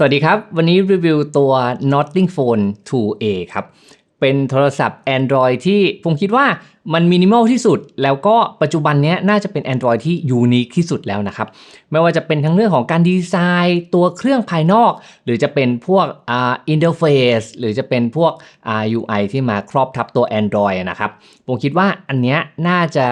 สวัสดีครับ วันนี้รีวิวตัว Notting Phone 2A ครับ เป็นโทรศัพท์ Android ที่ผมคิดว่ามันมินิมอลที่สุด แล้วก็ปัจจุบันนี้น่าจะเป็น Android ที่ยูนิคที่สุดแล้วนะครับ ไม่ว่าจะเป็นทั้งเรื่องของการดีไซน์ ตัวเครื่องภายนอก หรือจะเป็นพวกอ่าอินเทอร์เฟซหรือจะเป็นพวกอ่า UI ที่มาครอบทับตัว Android อะนะครับ ผมคิดว่าอันเนี้ยน่าจะ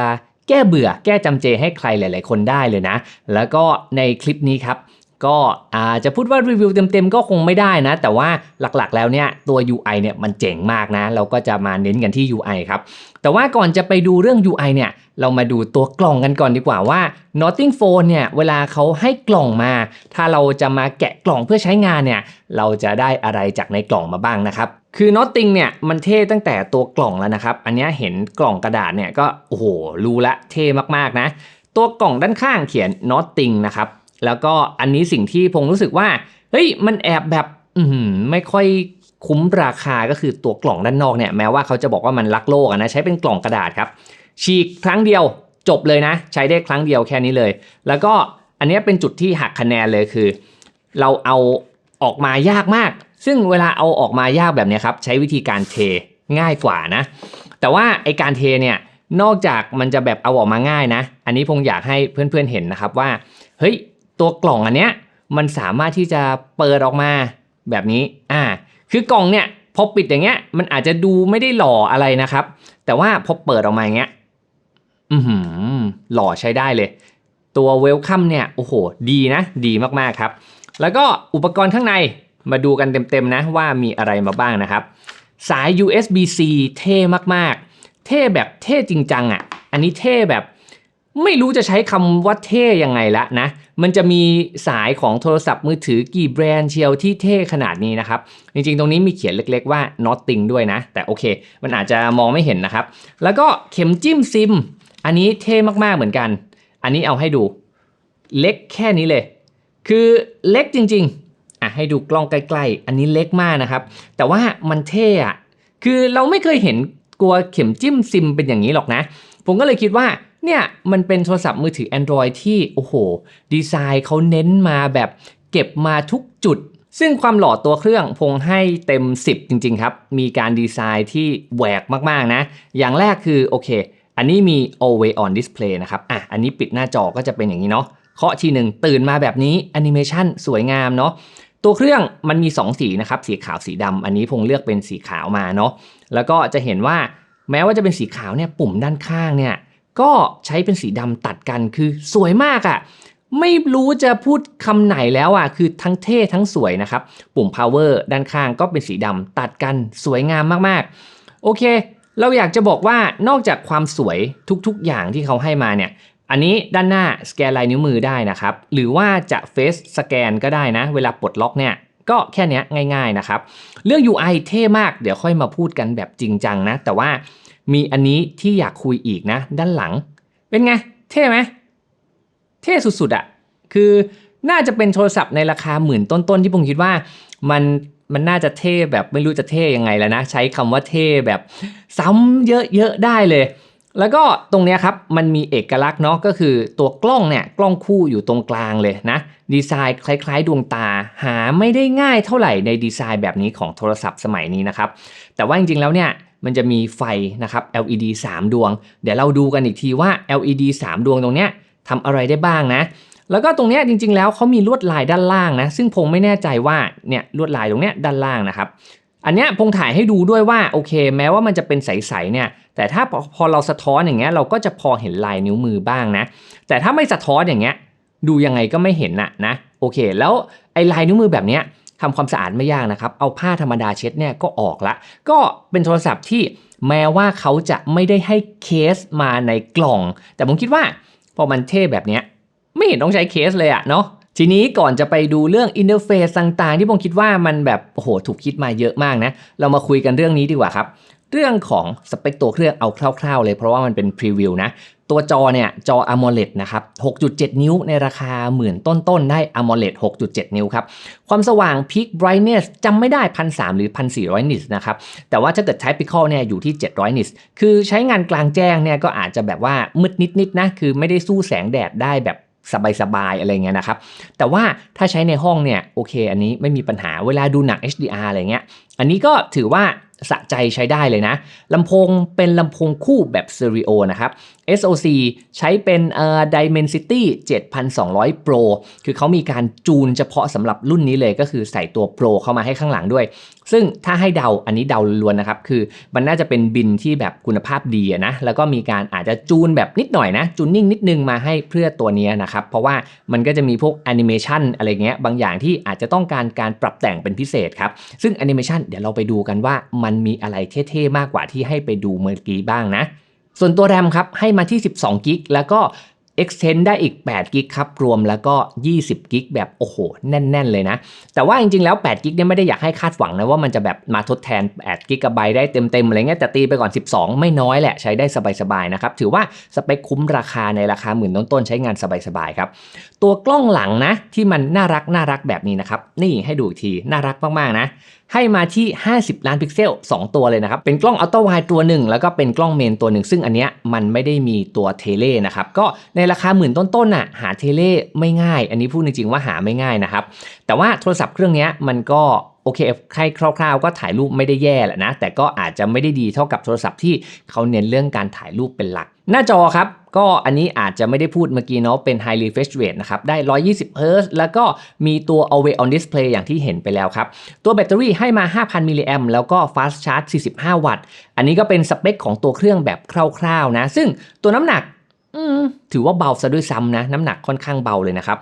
แก้เบื่อแก้จำเจให้ใครหลาย ๆ คนได้เลยนะ แล้วก็ในคลิปนี้ครับ ก็อาจจะพูดว่ารีวิวเต็มๆก็คงไม่ได้นะ แต่ว่าหลักๆแล้วเนี่ยตัว UI เนี่ยมันเจ๋งมากนะ เราก็จะมาเน้นกันที่ UI ครับ แต่ว่าก่อนจะไปดูเรื่อง UI เนี่ยเรามาดูตัวกล่องกันก่อนดีกว่าว่า Notting Phone เนี่ยเวลาเขาให้กล่องมา ถ้าเราจะมาแกะกล่องเพื่อใช้งานเนี่ยเราจะได้อะไรจากในกล่องมาบ้างนะครับคือ Notting เนี่ยมันเท่ตั้งแต่ตัวกล่องแล้วนะครับ อันนี้เห็นกล่องกระดาษเนี่ยก็โอ้โหรู้ละเท่มากๆนะ ตัวกล่องด้านข้างเขียน Notting นะครับ แล้วก็อันนี้สิ่งที่พงรู้สึกว่าเฮ้ยมันแอบแบบไม่ค่อยคุ้มราคาก็คือตัวกล่องด้านนอกเนี่ยแม้ว่าเขาจะบอกว่ามันรักโลกนะใช้เป็นกล่องกระดาษครับ ฉีกครั้งเดียวจบเลยนะ ใช้ได้ครั้งเดียวแค่นี้เลย แล้วก็อันนี้เป็นจุดที่หักคะแนนเลยคือ เราเอาออกมายากมาก ซึ่งเวลาเอาออกมายากแบบนี้ครับใช้วิธีการเทง่ายกว่านะ แต่ว่าไอการเทเนี่ยนอกจากมันจะแบบเอาออกมาง่ายนะ อันนี้พงอยากให้เพื่อนๆเห็นนะครับว่าเฮ้ย ตัวกล่องอันเนี้ยมันสามารถที่จะเปิดออกมาแบบนี้อ่าคือกล่องเนี่ยพอปิดอย่างเงี้ยมันอาจจะดูไม่ได้หล่ออะไรนะครับ แต่ว่าพอเปิดออกมาอย่างเงี้ยอือหือหล่อใช้ได้เลย ตัวเวลคัมเนี่ยโอ้โห ดีนะ ดีมากๆครับ แล้วก็อุปกรณ์ข้างในมาดูกันเต็มๆนะว่ามีอะไรมาบ้างนะครับ สาย USB-C เท่มากๆ เท่แบบเท่จริงจังอะ่ะ อันนี้เท่แบบ ไม่รู้จะใช้คำว่าเท่ยังไงละนะ มันจะมีสายของโทรศัพท์มือถือกี่แบรนด์เชียวที่เท่ขนาดนี้นะครับ จริงๆ ตรงนี้มีเขียนเล็กๆว่า Notting ด้วยนะ แต่โอเค มันอาจจะมองไม่เห็นนะครับ แล้วก็เข็มจิ้มซิม อันนี้เท่มากๆเหมือนกัน อันนี้เอาให้ดู เล็กแค่นี้เลย คือเล็กจริงๆ อะให้ดูกล้องใกล้ ๆ อันนี้เล็กมากนะครับ แต่ว่ามันเท่อะคือเราไม่เคยเห็นกลัวเข็มจิ้มซิมเป็นอย่างนี้หรอกนะ ผมก็เลยคิดว่า เนี่ยมันเป็นโทรศัพท์มือถือ Android ที่โอ้โห ดีไซน์เขาเน้นมาแบบเก็บมาทุกจุด ซึ่งความหล่อตัวเครื่องพงให้เต็ม 10 จริง ๆ ครับ มีการดีไซน์ที่แหวกมาก ๆ นะ อย่างแรกคือโอเค อันนี้มี always on display นะครับ อะ อันนี้ปิดหน้าจอก็จะเป็นอย่างนี้เนาะเคาะทีหนึ่งตื่นมาแบบนี้แอนิเมชันสวยงามเนาะตัวเครื่องมันมี 2 สีนะครับ สีขาวสีดำอันนี้พงเลือกเป็นสีขาวมาเนาะแล้วก็จะเห็นว่าแม้ว่าจะเป็นสีขาวเนี่ยปุ่มด้านข้างเนี่ย ก็ใช้เป็นสีดำตัดกันคือสวยมากอะ่ะไม่รู้จะพูดคำไหนแล้วอะคือทั้งเท่ทั้งสวยนะครับ ปุ่ม power ด้านข้างก็เป็นสีดำตัดกันสวยงามมากๆ โอเค เราอยากจะบอกว่านอกจากความสวยทุกๆอย่างที่เขาให้มาเนี่ย อันนี้ด้านหน้าสแกนลายนิ้วมือได้นะครับ หรือว่าจะเฟซสแกนก็ได้นะ เวลาปลดล็อกเนี่ยก็แค่นี้ง่าย ๆนะครับ เรื่อง UI เท่มากเดี๋ยวค่อยมาพูดกันแบบจริงจังนะ แต่ว่า มีอันนี้ที่อยากคุยอีกนะ ด้านหลัง เป็นไง เท่ไหมเท่สุดๆอะ่ะ คือน่าจะเป็นโทรศัพท์ในราคาหมื่นต้นๆ ที่ผมคิดว่ามันมันน่าจะเท่แบบไม่รู้จะเท่ยังไงแล้วนะ ใช้คำว่าเท่แบบซ้ำเยอะๆได้เลย แล้วก็ตรงเนี้ยครับ มันมีเอกลักษณ์เนาะก็คือตัวกล้องเนี่ย กล้องคู่อยู่ตรงกลางเลยนะ ดีไซน์คล้ายๆ ดวงตาหาไม่ได้ง่ายเท่าไหร่ในดีไซน์แบบนี้ของโทรศัพท์สมัยนี้นะครับ แต่ว่าจริงๆแล้วเนี่ย มันจะมีไฟนะครับ LED 3 ดวง เดี๋ยวเราดูกันอีกทีว่า LED 3 ดวงตรงเนี้ยทำอะไรได้บ้างนะ แล้วก็ตรงเนี้ยจริง ๆ แล้วเขามีลวดลายด้านล่างนะ ซึ่งพงไม่แน่ใจว่าเนี่ยลวดลายตรงเนี้ยด้านล่างนะครับ อันเนี้ยพงถ่ายให้ดูด้วยว่าโอเค แม้ว่ามันจะเป็นใสๆเนี่ยแต่ถ้าพอพอเราสะท้อนอย่างเงี้ยเราก็จะพอเห็นลายนิ้วมือบ้างนะ แต่ถ้าไม่สะท้อนอย่างเงี้ยดูยังไงก็ไม่เห็นน่ะนะโอเค แล้วไอ้ลายนิ้วมือแบบเนี้ย ทำความสะอาดไม่ยากนะครับ เอาผ้าธรรมดาเช็ดเนี่ยก็ออกละ ก็เป็นโทรศัพท์ที่แม้ว่าเขาจะไม่ได้ให้เคสมาในกล่อง แต่ผมคิดว่าพอมันเท่แบบเนี้ยไม่เห็นต้องใช้เคสเลยอะเนาะทีนี้ก่อนจะไปดูเรื่องอินเทอร์เฟซต่างๆ ที่ผมคิดว่ามันแบบโอ้โหถูกคิดมาเยอะมากนะ เรามาคุยกันเรื่องนี้ดีกว่าครับ เรื่องของสเปคตัวเครื่องเอาคร่าวๆเลยเพราะว่ามันเป็นพรีวิวนะตัวจอเนี่ยจอ AMOLED นะครับ 6.7 นิ้วในราคาหมื่นต้นๆ ได้ AMOLED 6.7 นิ้วครับ ความสว่าง Peak Brightness จำไม่ได้ 1,300 หรือ 1,400 นิตนะครับ แต่ว่าถ้าเกิด Typical เนี่ยอยู่ที่ 700 นิตคือใช้งานกลางแจ้งเนี่ยก็อาจจะแบบว่ามืดนิดๆนะ คือไม่ได้สู้แสงแดดได้แบบสบายๆ อะไรเงี้ยนะครับ แต่ว่าถ้าใช้ในห้องเนี่ยโอเค อันนี้ไม่มีปัญหาเวลาดูหนัง HDR อะไรเงี้ย อันนี้ก็ถือว่า สะใจใช้ได้เลยนะลำโพงเป็นลำโพงคู่แบบสเตอริโอนะครับ SOC ใช้เป็นเอ่อ Dimensity 7200 Pro คือเขามีการจูนเฉพาะสำหรับรุ่นนี้เลยก็คือใส่ตัว Pro เข้ามาให้ข้างหลังด้วย ซึ่งถ้าให้เดาอันนี้เดาล้วนๆนะครับ คือมันน่าจะเป็นบินที่แบบคุณภาพดีนะแล้วก็มีการอาจจะจูนแบบนิดหน่อยนะจูนนิ่งนิดนึงมาให้เพื่อตัวนี้นะครับ เพราะว่ามันก็จะมีพวกแอนิเมชันอะไรเงี้ยบางอย่างที่อาจจะต้องการการปรับแต่งเป็นพิเศษครับ ซึ่งแอนิเมชันเดี๋ยวเราไปดูกันว่ามันมีอะไรเท่ๆมากกว่าที่ให้ไปดูเมื่อกี้บ้างนะส่วนตัวแรมครับให้มาที่ 12กิกแล้วก็ extend ได้อีก 8 กิกครับ รวมแล้วก็ 20 กิกแบบโอ้โห แน่น ๆ เลยนะ แต่ว่าจริง ๆ แล้ว 8 กิกเนี่ยไม่ได้อยากให้คาดหวังนะว่ามันจะแบบมาทดแทน 8 กิกะไบต์ได้เต็ม ๆ อะไรเงี้ยแต่ตีไปก่อน 12 ไม่น้อยแหละ ใช้ได้สบาย ๆ นะครับ ถือว่าสเปคคุ้มราคาในราคาหมื่นต้นๆใช้งานสบาย ๆ ครับ ตัวกล้องหลังนะ ที่มันน่ารักน่ารักแบบนี้นะครับ นี่ให้ดูอีกทีน่ารักมากๆนะให้มาที่ 50 ล้านพิกเซล 2 ตัวเลยนะครับ เป็นกล้องอัลตร้าไวตัวหนึ่งแล้วก็เป็นกล้องเมนตัวหนึ่งซึ่งอันเนี้ยมันไม่ได้มีตัวเทเลนะครับก็ในราคาหมื่นต้นๆน่ะหาเทเลไม่ง่าย อันนี้พูดจริงๆว่าหาไม่ง่ายนะครับ แต่ว่าโทรศัพท์เครื่องนี้มันก็โอเคใครคร่าว ๆ ก็ถ่ายรูปไม่ได้แย่แหละนะ แต่ก็อาจจะไม่ได้ดีเท่ากับโทรศัพท์ที่เขาเน้นเรื่องการถ่ายรูปเป็นหลัก หน้าจอครับก็อันนี้อาจจะไม่ได้พูดเมื่อกี้เนาะเป็น High Refresh Rate นะครับ ได้ 120 Hz แล้วก็มีตัว Always On Display อย่างที่เห็นไปแล้วครับ ตัวแบตเตอรี่ให้มา 5,000 มิลลิแอมแล้วก็ Fast Charge 45 วัตต์ อันนี้ก็เป็นสเปคของตัวเครื่องแบบคร่าวๆนะ ซึ่งตัวน้ำหนัก ถือว่าเบาซะด้วยซ้ำนะ น้ำหนักค่อนข้างเบาเลยนะครับ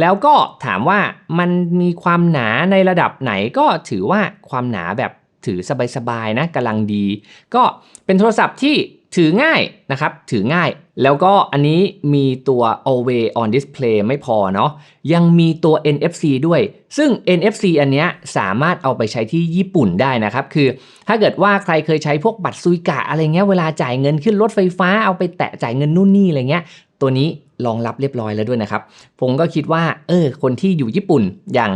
แล้วก็ถามว่ามันมีความหนาในระดับไหนก็ถือว่าความหนาแบบถือสบายๆนะกำลังดี ก็เป็นโทรศัพท์ที่ ถือง่ายนะครับ ถือง่าย แล้วก็อันนี้มีตัว Always on Display ไม่พอเนาะ ยังมีตัว NFC ด้วย ซึ่ง NFC อันเนี้ยสามารถเอาไปใช้ที่ญี่ปุ่นได้นะครับ คือถ้าเกิดว่าใครเคยใช้พวกบัตรซุยกะอะไรเงี้ย เวลาจ่ายเงินขึ้นรถไฟฟ้า เอาไปแตะจ่ายเงินนู่นนี่อะไรเงี้ย ตัวนี้รองรับเรียบร้อยแล้วด้วยนะครับ ผมก็คิดว่า เออ คนที่อยู่ญี่ปุ่นอย่าง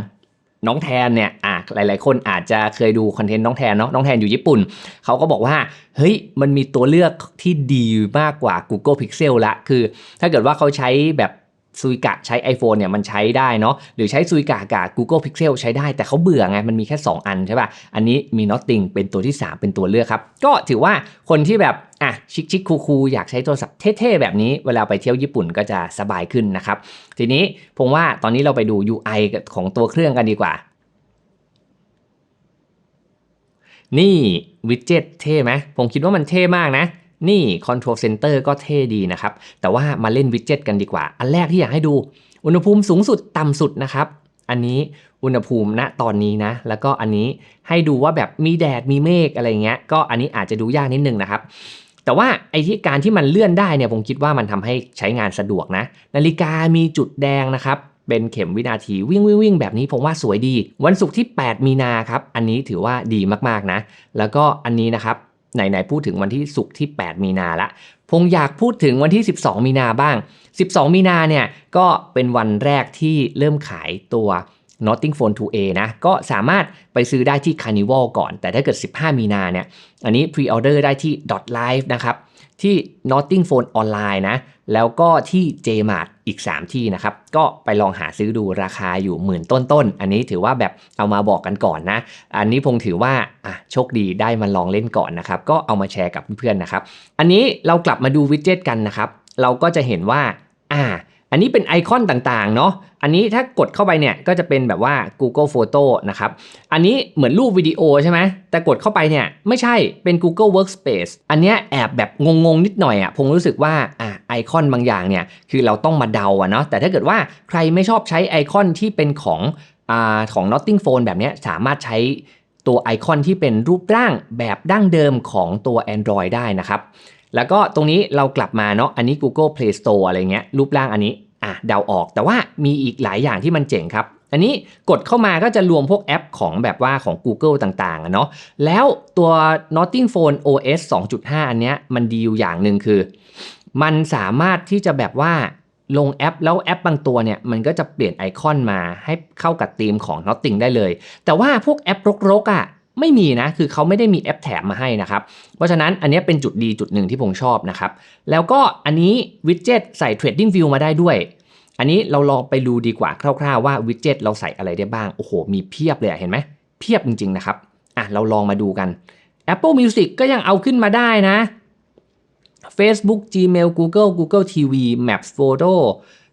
น้องแทนเนี่ย อะ หลาย ๆ คนอาจจะเคยดูคอนเทนต์น้องแทนเนาะน้องแทนอยู่ญี่ปุ่น เขาก็บอกว่า เฮ้ย มันมีตัวเลือกที่ดีมากกว่า Google Pixel ละ คือถ้าเกิดว่าเขาใช้แบบซุยกะใช้ iPhone เนี่ยมันใช้ได้เนาะหรือใช้ซุยกะกับ Google Pixel ใช้ได้แต่เขาเบื่อไง มันมีแค่ 2 อันใช่ป่ะ อันนี้มี Nothing เป็นตัวที่ 3 เป็นตัวเลือกครับ ก็ถือว่าคนที่แบบ อะ ชิคชิคคูคูอยากใช้โทรศัพท์เท่ ๆ แบบนี้เวลาไปเที่ยวญี่ปุ่นก็จะสบายขึ้นนะครับ ทีนี้ผมว่าตอนนี้เราไปดู UI ของตัวเครื่องกันดีกว่า นี่วิดเจ็ตเท่ไหมผมคิดว่ามันเท่มากนะ นี่ Control Center ก็เท่ดีนะครับ แต่ว่ามาเล่นวิดเจ็ตกันดีกว่า อันแรกที่อยากให้ดู อุณหภูมิสูงสุดต่ำสุดนะครับ อันนี้อุณหภูมิณตอนนี้นะ แล้วก็อันนี้ให้ดูว่าแบบมีแดดมีเมฆอะไรเงี้ย ก็อันนี้อาจจะดูยากนิดนึงนะครับ แต่ว่าไอ้ที่การที่มันเลื่อนได้เนี่ยผมคิดว่ามันทำให้ใช้งานสะดวกนะ นาฬิกามีจุดแดงนะครับ เป็นเข็มวินาทีวิ่งวิ่งวิ่งแบบนี้ผมว่าสวยดี วันศุกร์ที่ 8 มีนาครับ อันนี้ถือว่าดีมากๆนะ แล้วก็อันนี้นะครับไหนๆพูดถึงวันที่ศุกร์ที่ 8 มีนาละผมอยากพูดถึงวันที่ 12 มีนาบ้าง 12 มีนาเนี่ยก็เป็นวันแรกที่เริ่มขายตัว Notting Phone 2A นะ ก็สามารถไปซื้อได้ที่ Carnival ก่อน แต่ถ้าเกิด 15 มีนาเนี่ย อันนี้ Pre-order ได้ที่ Dot Live นะครับ ที่ Notting Phone Online นะ แล้วก็ที่ Jmart อีก 3 ที่นะครับ ก็ไปลองหาซื้อดูราคาอยู่หมื่นต้นๆ อันนี้ถือว่าแบบเอามาบอกกันก่อนนะ อันนี้พงถือว่าอะโชคดีได้มาลองเล่นก่อนนะครับ ก็เอามาแชร์กับเพื่อนๆนะครับ อันนี้เรากลับมาดูวิดเจ็ตกันนะครับ เราก็จะเห็นว่าอ่า อันนี้เป็นไอคอนต่างๆเนาะ อันนี้ถ้ากดเข้าไปเนี่ยก็จะเป็นแบบว่า Google Photo นะครับ อันนี้เหมือนรูปวิดีโอใช่ไหม แต่กดเข้าไปเนี่ยไม่ใช่เป็น Google Workspace อันเนี้ยแอบแบบงงๆนิดหน่อยอะ่ะผมรู้สึกว่าอะไอคอนบางอย่างเนี่ยคือเราต้องมาเดาอะเนาะ แต่ถ้าเกิดว่าใครไม่ชอบใช้ไอคอนที่เป็นของอ่าของ Notting Phone แบบเนี้ยสามารถใช้ตัวไอคอนที่เป็นรูปร่างแบบดั้งเดิมของตัว Android ได้นะครับ แล้วก็ตรงนี้เรากลับมาเนาะอันนี้ Google Play Store อะไรเงี้ยรูปร่างอันนี้อะเดาออก แต่ว่ามีอีกหลายอย่างที่มันเจ๋งครับ อันนี้กดเข้ามาก็จะรวมพวกแอปของแบบว่าของ Google ต่างๆเนาะแล้วตัว Notting Phone OS 2.5 อันเนี้ยมันดีอยู่อย่างหนึ่งคือ มันสามารถที่จะแบบว่าลงแอปแล้วแอปบางตัวเนี่ยมันก็จะเปลี่ยนไอคอนมาให้เข้ากับธีมของ Notting ได้เลย แต่ว่าพวกแอปรกๆอะ่ะ ไม่มีนะ คือเขาไม่ได้มีแอปแถมมาให้นะครับ เพราะฉะนั้นอันนี้เป็นจุดดีจุดหนึ่งที่ผมชอบนะครับ แล้วก็อันนี้วิดเจ็ตใส่ Trading View มาได้ด้วย อันนี้เราลองไปดูดีกว่าคร่าวๆว่าวิดเจ็ตเราใส่อะไรได้บ้าง โอ้โห มีเพียบเลยเห็นไหมเพียบจริงๆนะครับ อะ เราลองมาดูกัน Apple Music ก็ยังเอาขึ้นมาได้นะ Facebook Gmail Google Google TV Maps Photo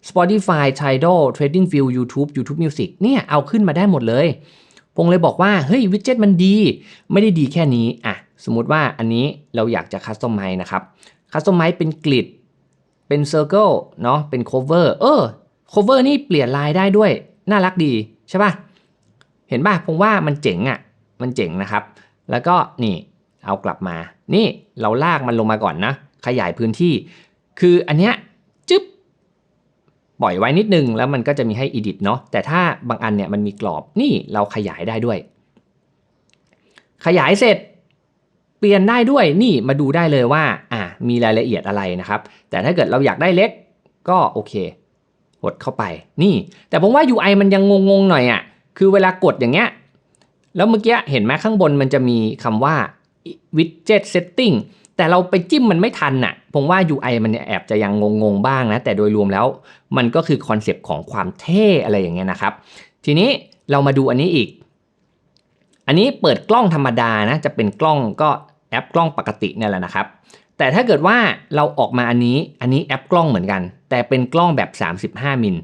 Spotify Tidal TradingView YouTube YouTube Music เนี่ยเอาขึ้นมาได้หมดเลย ผมเลยบอกว่าเฮ้ยวิดเจ็ตมันดี ไม่ได้ดีแค่นี้อะสมมติว่าอันนี้เราอยากจะคัสตอมไมนะครับคัสตอมไมเป็นกริดเป็นเซอร์เคิลเนาะเป็นโคเวอร์เออโคเวอร์นี่เปลี่ยนลายได้ด้วย น่ารักดีใช่ป่ะ เห็นป่ะผมว่ามันเจ๋งอะ่ะ มันเจ๋งนะครับ แล้วก็นี่เอากลับมา นี่เราลากมันลงมาก่อนนะ ขยายพื้นที่ คืออันเนี้ย ปล่อยไว้นิดนึงแล้วมันก็จะมีให้ edit เนาะแต่ถ้าบางอันเนี่ยมันมีกรอบนี่เราขยายได้ด้วย ขยายเสร็จเปลี่ยนได้ด้วยนี่มาดูได้เลยว่าอ่ามีรายละเอียดอะไรนะครับ แต่ถ้าเกิดเราอยากได้เล็กก็โอเคกดเข้าไปนี่ แต่ผมว่า UI มันยังงงๆหน่อยอะ่ะคือเวลากดอย่างเงี้ยแล้วเมื่อกี้เห็นไหมข้างบนมันจะมีคำว่า widget setting แต่เราไปจิ้มมันไม่ทันน่ะ ผมว่า UI มันแอบจะยังงงๆบ้างนะ แต่โดยรวมแล้วมันก็คือคอนเซปต์ของความเท่อะไรอย่างเงี้ยนะครับ ทีนี้เรามาดูอันนี้อีก อันนี้เปิดกล้องธรรมดานะ จะเป็นกล้องก็แอปกล้องปกติเนี่ยแหละนะครับ แต่ถ้าเกิดว่าเราออกมาอันนี้ อันนี้แอปกล้องเหมือนกัน แต่เป็นกล้องแบบ 35 มิล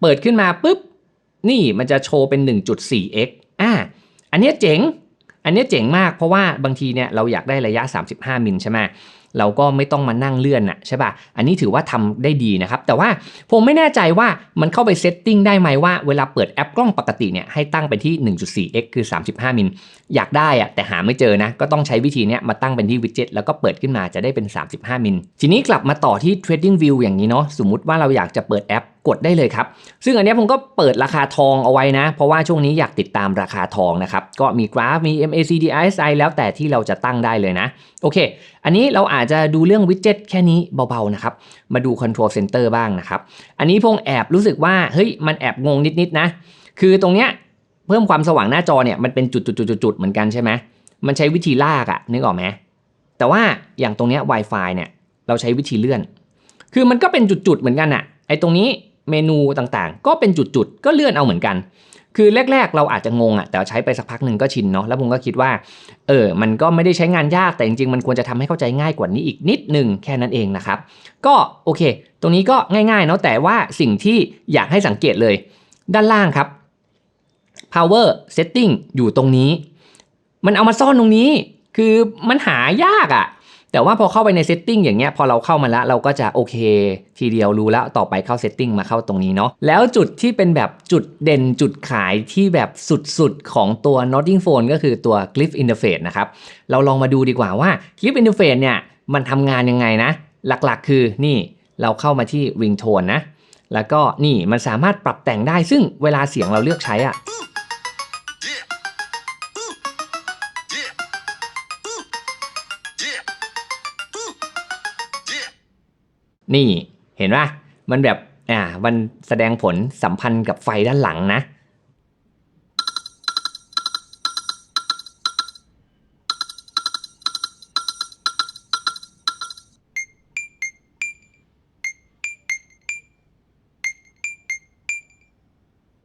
เปิดขึ้นมาปุ๊บ นี่มันจะโชว์เป็น 1.4x อ่า อันนี้เจ๋ง อันนี้เจ๋งมากเพราะว่าบางทีเนี่ยเราอยากได้ระยะ 35 มิลใช่ไหม เราก็ไม่ต้องมานั่งเลื่อนน่ะใช่ป่ะ อันนี้ถือว่าทำได้ดีนะครับ แต่ว่าผมไม่แน่ใจว่ามันเข้าไปเซตติ้งได้ไหมว่าเวลาเปิดแอปกล้องปกติเนี่ยให้ตั้งเป็นที่ 1.4x คือ 35มิลอยากได้อะแต่หาไม่เจอนะก็ต้องใช้วิธีเนี้ยมาตั้งเป็นที่วิดเจ็ตแล้วก็เปิดขึ้นมาจะได้เป็น 35มิลทีนี้กลับมาต่อที่ Trading View อย่างนี้เนาะสมมุติว่าเราอยากจะเปิดแอป กดได้เลยครับ ซึ่งอันนี้ผมก็เปิดราคาทองเอาไว้นะ เพราะว่าช่วงนี้อยากติดตามราคาทองนะครับ ก็มีกราฟมี MACD RSI แล้วแต่ที่เราจะตั้งได้เลยนะ โอเค อันนี้เราอาจจะดูเรื่องวิดเจ็ตแค่นี้เบาๆนะครับ มาดู Control Center บ้างนะครับ อันนี้พงแอบรู้สึกว่าเฮ้ยมันแอบงงนิดๆนะ คือตรงเนี้ยเพิ่มความสว่างหน้าจอเนี่ยมันเป็นจุดๆๆๆเหมือนกันใช่ไหมมันใช้วิธีลากอะนึกออกไหมแต่ว่าอย่างตรงเนี้ย Wi-Fi เนี่ยเราใช้วิธีเลื่อน คือมันก็เป็นจุดๆเหมือนกันอะไอ้ตรงนี้ เมนูต่างๆ ก็เป็นจุดๆ ก็เลื่อนเอาเหมือนกัน คือแรกๆ เราอาจจะงงอะแต่ใช้ไปสักพักหนึ่งก็ชินเนาะแล้วผมก็คิดว่าเออมันก็ไม่ได้ใช้งานยากแต่จริงๆ มันควรจะทำให้เข้าใจง่ายกว่านี้อีกนิดนึงแค่นั้นเองนะครับ ก็โอเค ตรงนี้ก็ง่ายๆเนาะแต่ว่าสิ่งที่อยากให้สังเกตเลย ด้านล่างครับ power setting อยู่ตรงนี้ มันเอามาซ่อนตรงนี้ คือมันหายากอะ่ะ แต่ว่าพอเข้าไปใน setting อย่างเงี้ยพอเราเข้ามาแล้วเราก็จะโอเค ทีเดียวรู้แล้วต่อไปเข้า setting มาเข้าตรงนี้เนาะแล้วจุดที่เป็นแบบจุดเด่นจุดขายที่แบบสุดๆ ของตัว Notting Phone ก็คือตัว Glyph Interface นะครับเราลองมาดูดีกว่าว่า Glyph Interface เนี่ยมันทำงานยังไงนะ หลักๆ คือนี่เราเข้ามาที่ Ringtone นะแล้วก็นี่มันสามารถปรับแต่งได้ซึ่งเวลาเสียงเราเลือกใช้อะ นี่เห็นปะมันแบบอ่ามันแสดงผลสัมพันธ์กับไฟด้านหลังนะ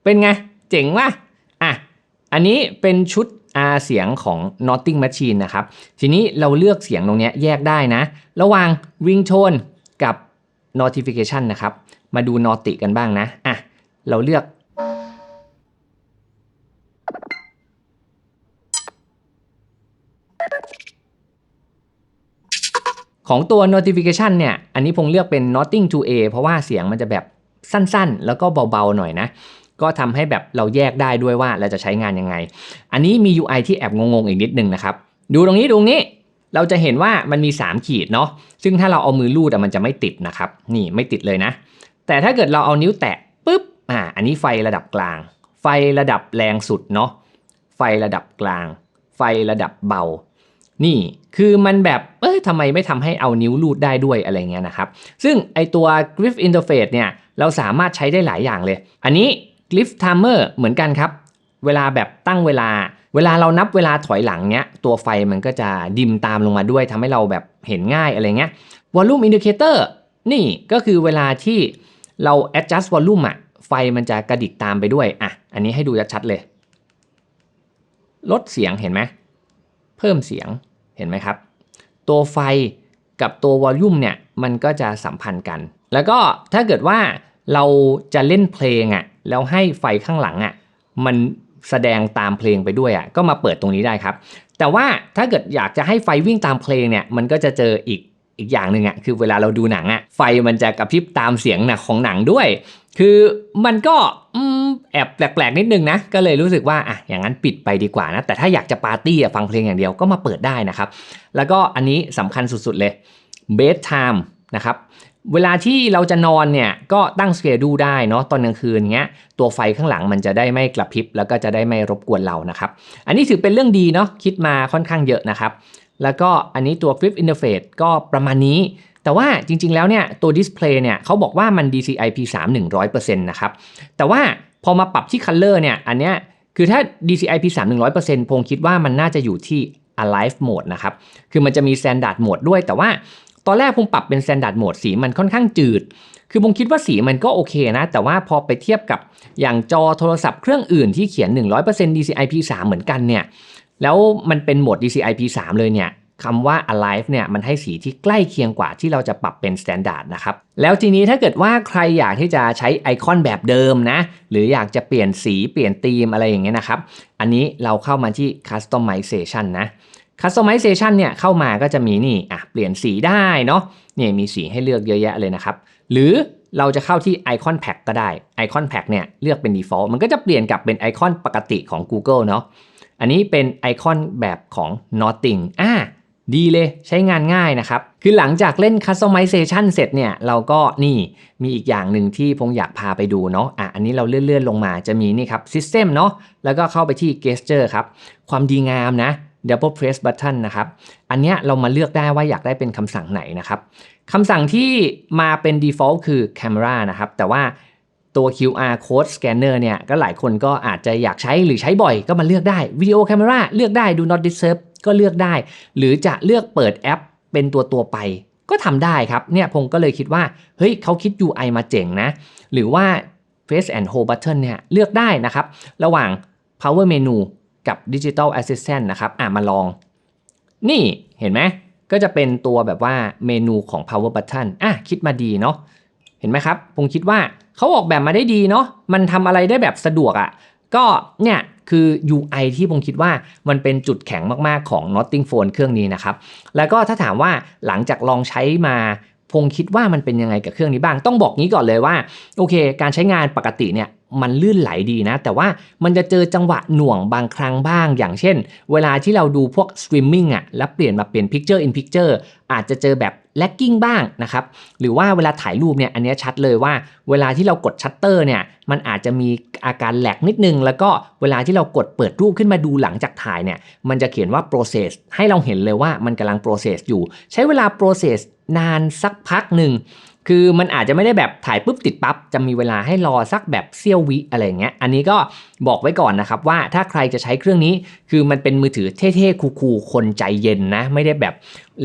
เป็นไง เจ๋งว่ะอะ อันนี้เป็นชุดอาเสียงของ Notting Machine นะครับ ทีนี้เราเลือกเสียงตรงนี้แยกได้นะ ระหว่าง Ringtone กับ Notification นะครับ มาดู Noti กันบ้างนะ อะ เราเลือกของตัว notification เนี่ย อันนี้พงเลือกเป็น nothing to a เพราะว่าเสียงมันจะแบบสั้นๆ แล้วก็เบาๆหน่อยนะ ก็ทำให้แบบเราแยกได้ด้วยว่าเราจะใช้งานยังไง อันนี้มี UI ที่แอบงงๆ อีกนิดนึงนะครับ ดูตรงนี้ตรงนี้ เราจะเห็นว่ามันมี 3 ขีดเนาะซึ่งถ้าเราเอามือลูดอะมันจะไม่ติดนะครับ นี่ไม่ติดเลยนะ แต่ถ้าเกิดเราเอานิ้วแตะปุ๊บอ่าอันนี้ไฟระดับกลาง ไฟระดับแรงสุดเนาะไฟระดับกลาง ไฟระดับเบา นี่คือมันแบบเอ้ยทำไมไม่ทำให้เอานิ้วลูดได้ด้วยอะไรเงี้ยนะครับ ซึ่งไอตัว Glyph Interface เนี่ยเราสามารถใช้ได้หลายอย่างเลย อันนี้ Glyph Timer เหมือนกันครับ เวลาแบบตั้งเวลา เวลาเรานับเวลาถอยหลังเนี้ยตัวไฟมันก็จะดิมตามลงมาด้วยทำให้เราแบบเห็นง่ายอะไรเงี้ย Volume Indicator นี่ก็คือเวลาที่เรา adjust volume อะไฟมันจะกระดิกตามไปด้วยอะอันนี้ให้ดูชัดๆเลย ลดเสียงเห็นไหมเพิ่มเสียงเห็นไหมครับ ตัวไฟกับตัววอลลุ่มเนี่ยมันก็จะสัมพันธ์กัน แล้วก็ถ้าเกิดว่าเราจะเล่นเพลงอะแล้วให้ไฟข้างหลังอะมัน แสดงตามเพลงไปด้วยอะก็มาเปิดตรงนี้ได้ครับ แต่ว่าถ้าเกิดอยากจะให้ไฟวิ่งตามเพลงเนี่ยมันก็จะเจออีกอีกอย่างหนึ่งอะคือเวลาเราดูหนังอะไฟมันจะกระพริบตามเสียงหนักของหนังด้วย คือมันก็อแอบแปลกๆนิดนึงนะก็เลยรู้สึกว่าอะอย่างนั้นปิดไปดีกว่านะแต่ถ้าอยากจะปาร์ตี้ฟังเพลงอย่างเดียวก็มาเปิดได้นะครับ แล้วก็อันนี้สำคัญสุดๆเลย bed time นะครับ เวลาที่เราจะนอนเนี่ยก็ตั้งสเกดูได้เนาะตอนกลางคืนเงี้ยตัวไฟข้างหลังมันจะได้ไม่กระพริบแล้วก็จะได้ไม่รบกวนเรานะครับ อันนี้ถือเป็นเรื่องดีเนาะคิดมาค่อนข้างเยอะนะครับ แล้วก็อันนี้ตัว Flip Interface ก็ประมาณนี้ แต่ว่าจริงๆแล้วเนี่ยตัว Display เนี่ยเขาบอกว่ามัน DCI P3 100%นะครับแต่ว่าพอมาปรับที่ Color เนี่ยอันเนี้ยคือถ้า DCI P3 100%พงคิดว่ามันน่าจะอยู่ที่ Alive Mode นะครับ คือมันจะมี Standard Mode ด้วย แต่ว่า ตอนแรกผมปรับเป็น Standard Mode สีมันค่อนข้างจืด คือผมคิดว่าสีมันก็โอเคนะ แต่ว่าพอไปเทียบกับอย่างจอโทรศัพท์เครื่องอื่นที่เขียน 100% DCI P3 เหมือนกันเนี่ย แล้วมันเป็นโหมด DCI P3 เลยเนี่ยคำว่า alive เนี่ยมันให้สีที่ใกล้เคียงกว่าที่เราจะปรับเป็น standard นะครับ แล้วทีนี้ถ้าเกิดว่าใครอยากที่จะใช้ไอคอนแบบเดิมนะ หรืออยากจะเปลี่ยนสีเปลี่ยนธีมอะไรอย่างเงี้ยนะครับ อันนี้เราเข้ามาที่ customization นะ customization เนี่ยเข้ามาก็จะมีนี่อะเปลี่ยนสีได้เนาะเนี่ยมีสีให้เลือกเยอะแยะเลยนะครับ หรือเราจะเข้าที่ Icon Pack ก็ได้ Icon Pack เนี่ยเลือกเป็น default มันก็จะเปลี่ยนกลับเป็นไอคอนปกติของ Google เนาะอันนี้เป็นไอคอนแบบของ Nothing อ่าดีเลยใช้งานง่ายนะครับ คือหลังจากเล่น Customization เสร็จเนี่ยเราก็นี่มีอีกอย่างหนึ่งที่พงอยากพาไปดูเนาะอะอันนี้เราเลื่อนๆลงมาจะมีนี่ครับ System เนาะแล้วก็เข้าไปที่ Gesture ครับ ความดีงามนะ Double Press Button นะครับ อันเนี้ยเรามาเลือกได้ว่าอยากได้เป็นคำสั่งไหนนะครับคำสั่งที่มาเป็น default คือ Camera นะครับ แต่ว่าตัว QR code scanner เนี่ย ก็หลายคนก็อาจจะอยากใช้หรือใช้บ่อยก็มาเลือกได้ Video Camera เลือกได้ Do not disturb ก็เลือกได้ หรือจะเลือกเปิดแอปเป็นตัวตัวไป ก็ทำได้ครับ เนี่ยพงก็เลยคิดว่า เฮ้ยเขาคิด UI มาเจ๋งนะ หรือว่า Face and Hold Button เนี่ย เลือกได้นะครับ ระหว่าง Power Menu กับ Digital Assistant นะครับอะมาลอง นี่เห็นไหมก็จะเป็นตัวแบบว่าเมนูของ Power Button อะคิดมาดีเนาะเห็นไหมครับผมคิดว่าเขาออกแบบมาได้ดีเนาะมันทำอะไรได้แบบสะดวกอะ่ะก็เนี่ยคือ UI ที่ผมคิดว่ามันเป็นจุดแข็งมากๆของ Notting Phone เครื่องนี้นะครับ แล้วก็ถ้าถามว่าหลังจากลองใช้มาพงคิดว่ามันเป็นยังไงกับเครื่องนี้บ้าง ต้องบอกงี้ก่อนเลยว่า โอเค การใช้งานปกติเนี่ย มันลื่นไหลดีนะ แต่ว่ามันจะเจอจังหวะหน่วงบางครั้งบ้าง อย่างเช่น เวลาที่เราดูพวกสตรีมมิ่งอะแล้วเปลี่ยนมาเป็น Picture in Picture อาจจะเจอแบบ lagging บ้างนะครับ หรือว่าเวลาถ่ายรูปเนี่ยอันนี้ชัดเลยว่า เวลาที่เรากดชัตเตอร์เนี่ยมันอาจจะมีอาการแหลกนิดนึง แล้วก็เวลาที่เรากดเปิดรูปขึ้นมาดูหลังจากถ่ายเนี่ยมันจะเขียนว่า process ให้เราเห็นเลยว่ามันกำลัง process อยู่ ใช้เวลา process นานสักพักหนึ่ง คือมันอาจจะไม่ได้แบบถ่ายปุ๊บติดปั๊บจะมีเวลาให้รอสักแบบเซี่ยววิอะไรเงี้ย อันนี้ก็บอกไว้ก่อนนะครับว่าถ้าใครจะใช้เครื่องนี้ คือมันเป็นมือถือเท่ๆคูลๆคนใจเย็นนะ ไม่ได้แบบ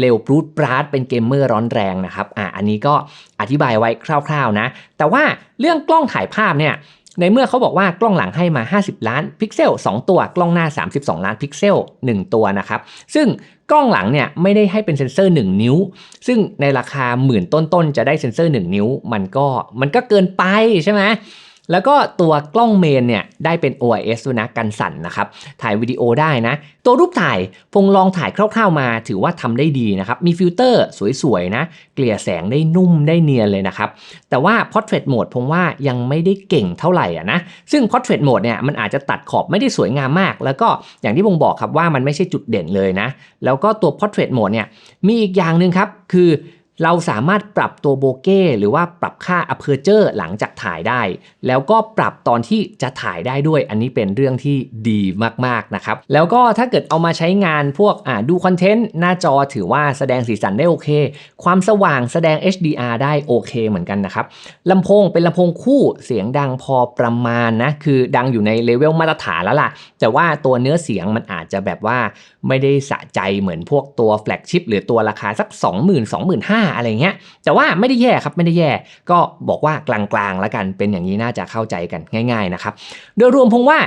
เร็วปรูดปราดเป็นเกมเมอร์ร้อนแรงนะครับอะอันนี้ก็อธิบายไว้คร่าวๆนะ แต่ว่าเรื่องกล้องถ่ายภาพเนี่ยในเมื่อเขาบอกว่ากล้องหลังให้มา 50 ล้านพิกเซล 2 ตัว กล้องหน้า 32 ล้านพิกเซล 1 ตัวนะครับ ซึ่ง กล้องหลังเนี่ยไม่ได้ให้เป็นเซ็นเซอร์ 1 นิ้ว ซึ่งในราคาหมื่นต้นๆจะได้เซ็นเซอร์ 1 นิ้ว มันก็มันก็เกินไปใช่ไหม แล้วก็ตัวกล้องเมนเนี่ยได้เป็น OIS ด้วยนะกันสั่นนะครับ ถ่ายวิดีโอได้นะ ตัวรูปถ่ายพงลองถ่ายคร่าวๆมา ถือว่าทำได้ดีนะครับ มีฟิลเตอร์สวยๆนะ เกลี่ยแสงได้นุ่มได้เนียนเลยนะครับ แต่ว่า Portrait Mode ผมว่ายังไม่ได้เก่งเท่าไหร่อะนะ ซึ่ง Portrait Mode เนี่ยมันอาจจะตัดขอบไม่ได้สวยงามมาก แล้วก็อย่างที่ผมบอกครับว่ามันไม่ใช่จุดเด่นเลยนะ แล้วก็ตัว Portrait Mode เนี่ยมีอีกอย่างหนึ่งครับคือ เราสามารถปรับตัวโบเก้หรือว่าปรับค่า aperture หลังจากถ่ายได้ แล้วก็ปรับตอนที่จะถ่ายได้ด้วย อันนี้เป็นเรื่องที่ดีมากๆนะครับ แล้วก็ถ้าเกิดเอามาใช้งานพวกดูคอนเทนต์หน้าจอถือว่าแสดงสีสันได้โอเค ความสว่างแสดง HDR ได้โอเคเหมือนกันนะครับลำโพงเป็นลำโพงคู่เสียงดังพอประมาณนะคือดังอยู่ในเลเวลมาตรฐานแล้วล่ะ แต่ว่าตัวเนื้อเสียงมันอาจจะแบบว่าไม่ได้สะใจเหมือนพวกตัวแฟลกชิพหรือตัวราคาสัก 20,000 25,000อะไรเงี้ยแต่ว่าไม่ได้แย่ครับไม่ได้แย่ ก็บอกว่ากลางๆแล้วกันเป็นอย่างนี้น่าจะเข้าใจกันง่าย ๆนะครับ โดยรวมผมว่า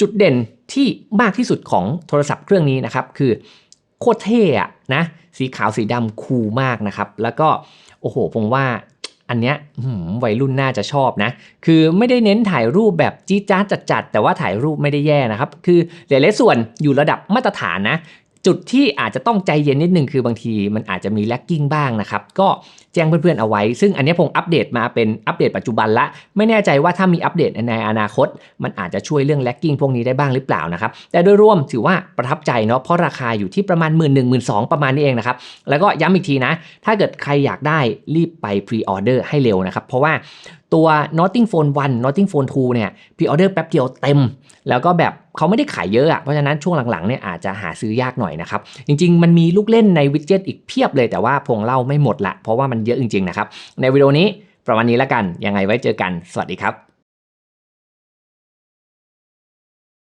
จุดเด่นที่มากที่สุดของโทรศัพท์เครื่องนี้นะครับคือโคตรเท่อะนะสีขาวสีดำคูลมากนะครับ แล้วก็โอ้โหผมว่าอันเนี้ยวัยรุ่นน่าจะชอบนะ คือไม่ได้เน้นถ่ายรูปแบบจี๊ดจ๊าดจัดๆแต่ว่าถ่ายรูปไม่ได้แย่นะครับ คือหลายๆส่วนอยู่ระดับมาตรฐานนะ จุดที่อาจจะต้องใจเย็นนิดนึงคือบางทีมันอาจจะมีแลกกิ้งบ้างนะครับ ก็แจ้งเพื่อนๆเอาไว้ ซึ่งอันนี้ผมอัปเดตมาเป็นอัปเดตปัจจุบันละ ไม่แน่ใจว่าถ้ามีอัปเดตในอนาคต มันอาจจะช่วยเรื่องแลกกิ้งพวกนี้ได้บ้างหรือเปล่านะครับ แต่โดยรวมถือว่าประทับใจเนาะเพราะราคาอยู่ที่ประมาณ 1 1 0 0 0 2 ประมาณนี้เองนะครับ แล้วก็ย้ำอีกทีนะ ถ้าเกิดใครอยากได้รีบไปพรีออเดอร์ให้เร็วนะครับเพราะว่าตัว Notting Phone 1 Notting Phone 2 เนี่ยพรีออเดอร์แป๊บเดียวเต็ม แล้วก็แบบเขาไม่ได้ขายเยอะอะเพราะฉะนั้นช่วงหลังๆเนี่ยอาจจะหาซื้อยากหน่อยนะครับ จริงๆ มันมีลูกเล่นในวิดเจ็ตอีกเพียบเลยแต่ว่าพงเล่าไม่หมดละเพราะว่ามันเยอะจริงๆนะครับในวิดีโอนี้ประมาณนี้แล้วกันยังไงไว้เจอกันสวัสดีครับ